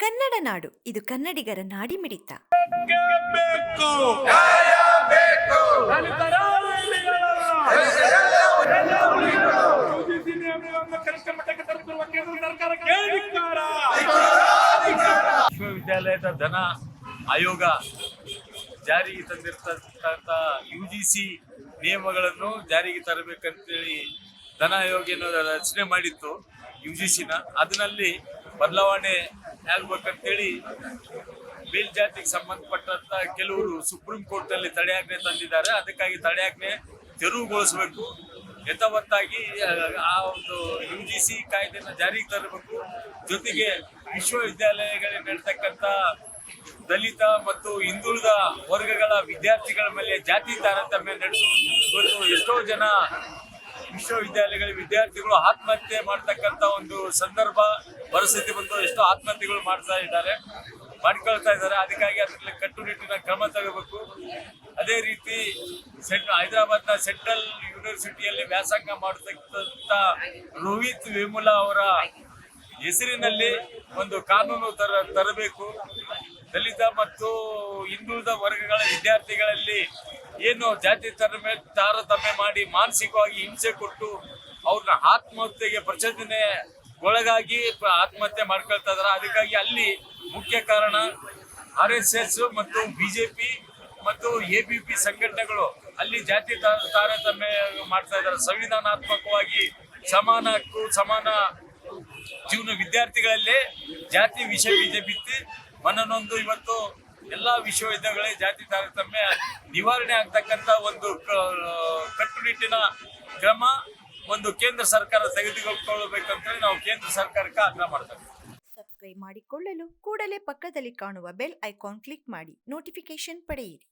ಕನ್ನಡ ನಾಡು ಇದು ಕನ್ನಡಿಗರ ನಾಡಿ ಮಿಡಿತ. ವಿಶ್ವವಿದ್ಯಾಲಯದ ಧನ ಆಯೋಗ ಜಾರಿಗೆ ತಂದಿರ್ತಕ್ಕಂಥ ಯು ಜಿ ಸಿ ನಿಯಮಗಳನ್ನು ಜಾರಿಗೆ ತರಬೇಕಂತೇಳಿ ಧನ ಆಯೋಗ ರಚನೆ ಮಾಡಿತ್ತು ಯು ಜಿ ಸಿನ ಅದರಲ್ಲಿ ಬದಲಾವಣೆ ಆಗ್ಬೇಕಂತೇಳಿ ಮೇಲ್ಜಾತಿಗೆ ಸಂಬಂಧಪಟ್ಟಂತ ಕೆಲವರು ಸುಪ್ರೀಂ ಕೋರ್ಟ್ ಅಲ್ಲಿ ತಡೆಯಾಜ್ಞೆ ತಂದಿದ್ದಾರೆ. ಅದಕ್ಕಾಗಿ ತಡೆಯಾಜ್ಞೆ ತೆರವುಗೊಳಿಸಬೇಕು. ಯಥಾವತ್ತಾಗಿ ಆ, ಒಂದು ಯು ಜಿ ಸಿ ಕಾಯ್ದೆನ ಜಾರಿಗೆ ತರಬೇಕು. ಜೊತೆಗೆ ವಿಶ್ವವಿದ್ಯಾಲಯಗಳಲ್ಲಿ ನಡೆತಕ್ಕಂಥ ದಲಿತ ಮತ್ತು ಹಿಂದುಳಿದ ವರ್ಗಗಳ ವಿದ್ಯಾರ್ಥಿಗಳ ಮೇಲೆ ಜಾತಿ ತಾರತಮ್ಯ ನಡೆಸು ಇವತ್ತು ಎಷ್ಟೋ ಜನ ವಿಶ್ವವಿದ್ಯಾಲಯಗಳ ವಿದ್ಯಾರ್ಥಿಗಳು ಆತ್ಮಹತ್ಯೆ ಮಾಡ್ತಕ್ಕಂಥ ಒಂದು ಸಂದರ್ಭ ಪರಿಸ್ಥಿತಿ ಬಂದು ಎಷ್ಟೋ ಆತ್ಮಹತ್ಯೆಗಳು ಮಾಡ್ತಾ ಇದ್ದಾರೆ, ಮಾಡ್ಕೊಳ್ತಾ ಇದ್ದಾರೆ. ಅದಕ್ಕಾಗಿ ಅದರಲ್ಲಿ ಕಟ್ಟುನಿಟ್ಟಿನ ಕ್ರಮ ತಗೋಬೇಕು. ಅದೇ ರೀತಿ ಸೆಂಟ್ ಹೈದರಾಬಾದ್ನ ಸೆಂಟ್ರಲ್ ಯೂನಿವರ್ಸಿಟಿಯಲ್ಲಿ ವ್ಯಾಸಂಗ ಮಾಡತಕ್ಕಂಥ ರೋಹಿತ್ ವೇಮುಲಾ ಅವರ ಹೆಸರಿನಲ್ಲಿ ಒಂದು ಕಾನೂನು ತರ ತರಬೇಕು. ದಲಿತ ಮತ್ತು ಹಿಂದುಳಿದ ವರ್ಗಗಳ ವಿದ್ಯಾರ್ಥಿಗಳಲ್ಲಿ ಏನು ಜಾತಿ ತರಮೆ ತಾರತಮ್ಯ ಮಾಡಿ ಮಾನಸಿಕವಾಗಿ ಹಿಂಸೆ ಕೊಟ್ಟು ಅವ್ರನ್ನ ಆತ್ಮಹತ್ಯೆಗೆ ಪ್ರಚೋದನೆ ಒಳಗಾಗಿ ಆತ್ಮಹತ್ಯೆ ಮಾಡ್ಕೊಳ್ತಾ ಇದಾರೆ. ಅದಕ್ಕಾಗಿ ಅಲ್ಲಿ ಮುಖ್ಯ ಕಾರಣ ಆರ್ ಎಸ್ ಎಸ್ ಮತ್ತು ಬಿಜೆಪಿ ಮತ್ತು ಎ ಬಿ ಪಿ ಸಂಘಟನೆಗಳು ಅಲ್ಲಿ ಜಾತಿ ತಾರತಮ್ಯ ಮಾಡ್ತಾ ಇದ್ದಾರೆ ಸಂವಿಧಾನಾತ್ಮಕವಾಗಿ ಸಮಾನ ಸಮಾನ ಜೀವನ ವಿದ್ಯಾರ್ಥಿಗಳಲ್ಲೇ ಜಾತಿ ವಿಷ ಬೀಜ ಬಿತ್ತಿ ಮನನೊಂದು ಇವತ್ತು ಎಲ್ಲಾ ವಿಶ್ವವಿದ್ಯಾಲಯಗಳೇ ಜಾತಿ ತಾರತಮ್ಯ ನಿವಾರಣೆ ಆಗ್ತಕ್ಕಂತ ಒಂದು ಕಟ್ಟುನಿಟ್ಟಿನ ಕ್ರಮ ಒಂದು ಕೇಂದ್ರ ಸರ್ಕಾರ ತೆಗೆದುಕೊಳ್ಳಬೇಕಂತೇಳಿ ನಾವು ಕೇಂದ್ರ ಸರ್ಕಾರಕ್ಕೆ ಆಗ್ರಹ ಮಾಡ್ತೇವೆ. ಸಬ್ಸ್ಕ್ರೈಬ್ ಮಾಡಿಕೊಳ್ಳಲು ಕೂಡಲೇ ಪಕ್ಕದಲ್ಲಿ ಕಾಣುವ ಬೆಲ್ ಐಕಾನ್ ಕ್ಲಿಕ್ ಮಾಡಿ. ನೋಟಿಫಿಕೇಶನ್ ಪಡೆಯಿರಿ.